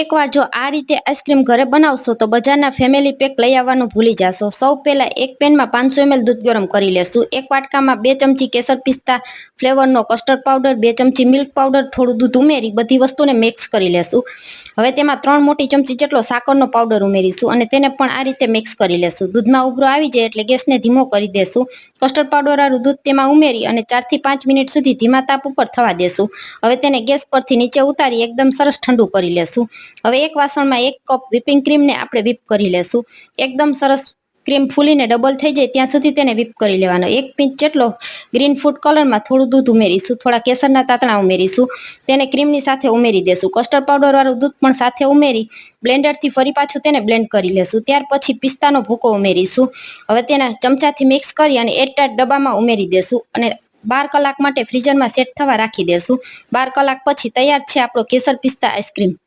એકવાર જો આ રીતે આઈસ્ક્રીમ ઘરે બનાવશો તો બજારના ફેમિલી પેક લઈ આવવાનું ભૂલી જશો. સૌ પહેલાં એક પેનમાં પાંચસો એમએલ દૂધ ગરમ કરી લેશું. એક વાટકામાં બે ચમચી કેસર પિસ્તા, ફ્લેવરનો કસ્ટર્ડ પાવડર બે ચમચી મિલ્ક પાવડર થોડું દૂધ ઉમેરી બધી વસ્તુને મિક્સ કરી લેશું. હવે તેમાં ત્રણ મોટી ચમચી જેટલો સાકરનો પાવડર ઉમેરીશું અને તેને પણ આ રીતે મિક્સ કરી લેશું. દૂધમાં ઉભરો આવી જાય એટલે ગેસને ધીમો કરી દેશું. કસ્ટર્ડ પાવડરવાળું દૂધ તેમાં ઉમેરી અને ચારથી પાંચ મિનિટ સુધી ધીમા તાપ ઉપર થવા દેશું. હવે તેને ગેસ પરથી નીચે ઉતારી એકદમ સરસ ઠંડુ કરી લેશું. હવે એક વાસણમાં એક કપ વિપિંગ ક્રીમને આપણે વિપ કરી લેશું. એકદમ સરસ ક્રીમ ફૂલીને ડબલ થઈ જાય ત્યાં સુધી તેને વિપ કરી લેવાનો. એક પિંચ જેટલો ગ્રીન ફૂડ કલરમાં થોડું દૂધ ઉમેરીશું, થોડા કેસરના તાતણા ઉમેરીશું, તેને ક્રીમની સાથે ઉમેરી દેશું. કસ્ટર્ડ પાવડર વાળું દૂધ પણ સાથે ઉમેરી બ્લેન્ડરથી ફરી પાછું તેને બ્લેન્ડ કરી લેશું. ત્યાર પછી પિસ્તાનો ભૂકો ઉમેરીશું. હવે તેના ચમચાથી મિક્સ કરી અને એરટાઈટ ડબ્બામાં ઉમેરી દેશું અને બાર કલાક માટે ફ્રીઝરમાં સેટ થવા રાખી દેશું. બાર કલાક પછી તૈયાર છે આપણો કેસર પિસ્તા આઈસ્ક્રીમ